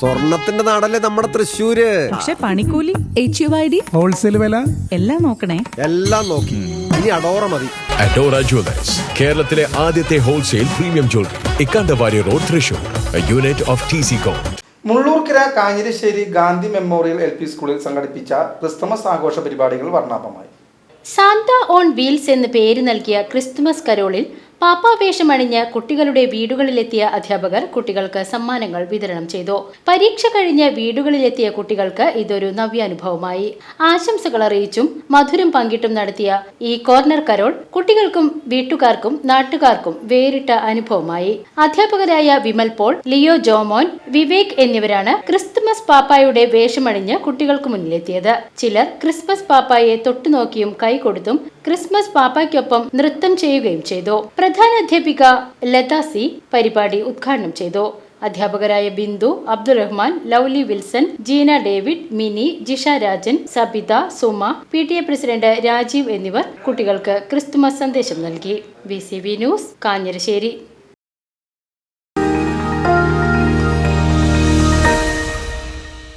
സ്വർണത്തിന്റെ നാടല്ലേ നമ്മുടെ തൃശ്ശൂര്? പക്ഷെ പണിക്കൂലി H U I D wholesale വില? എല്ലാം നോക്കണേ. എല്ലാം നോക്കി. ഇനി അഡോറ മതി. അഡോറ ജുവലേഴ്സ് കേരളത്തിലെ ആദ്യത്തെ wholesale premium jewellery Ikkandavari road Thrissur. Unit of T C com Mullurkara Kanjirassery Gandhi memorial L P സ്കൂളിൽ സംഘടിപ്പിച്ച ക്രിസ്തുമസ് ആഘോഷ പരിപാടികൾ വർണാഭമായി. സാന്ത ഓൺ വീൽസ് എന്ന് പേര് നൽകിയ ക്രിസ്തുമസ് കരോളിൽ പാപ്പാവേഷമണിഞ്ഞ് കുട്ടികളുടെ വീടുകളിലെത്തിയ അധ്യാപകർ കുട്ടികൾക്ക് സമ്മാനങ്ങൾ വിതരണം ചെയ്തു. പരീക്ഷ കഴിഞ്ഞ് വീടുകളിലെത്തിയ കുട്ടികൾക്ക് ഇതൊരു നവ്യാനുഭവമായി. ആശംസകൾ അറിയിച്ചും മധുരം പങ്കിട്ടും നടത്തിയ ഈ കോർണർ കരോൾ കുട്ടികൾക്കും വീട്ടുകാർക്കും നാട്ടുകാർക്കും വേറിട്ട അനുഭവമായി. അധ്യാപകരായ വിമൽ പോൾ ലിയോ ജോമോൻ വിവേക് എന്നിവരാണ് ക്രിസ്തുമസ് പാപ്പായുടെ വേഷമണിഞ്ഞ് കുട്ടികൾക്ക് മുന്നിലെത്തിയത്. ചിലർ ക്രിസ്മസ് പാപ്പായെ തൊട്ടുനോക്കിയും കൈകൊടുത്തും ക്രിസ്മസ് പാപ്പയ്ക്കൊപ്പം നൃത്തം ചെയ്യുകയും ചെയ്തു. പ്രധാന അധ്യാപിക ലത സി പരിപാടി ഉദ്ഘാടനം ചെയ്തു. അധ്യാപകരായ Bindu Abdurahman Lovely Wilson Jeena David Mini Jisha Rajan Sabitha Suma P T A president Rajeev എന്നിവർ കുട്ടികൾക്ക് ക്രിസ്തുമസ് സന്ദേശം നൽകി. B C V news Kanjirassery.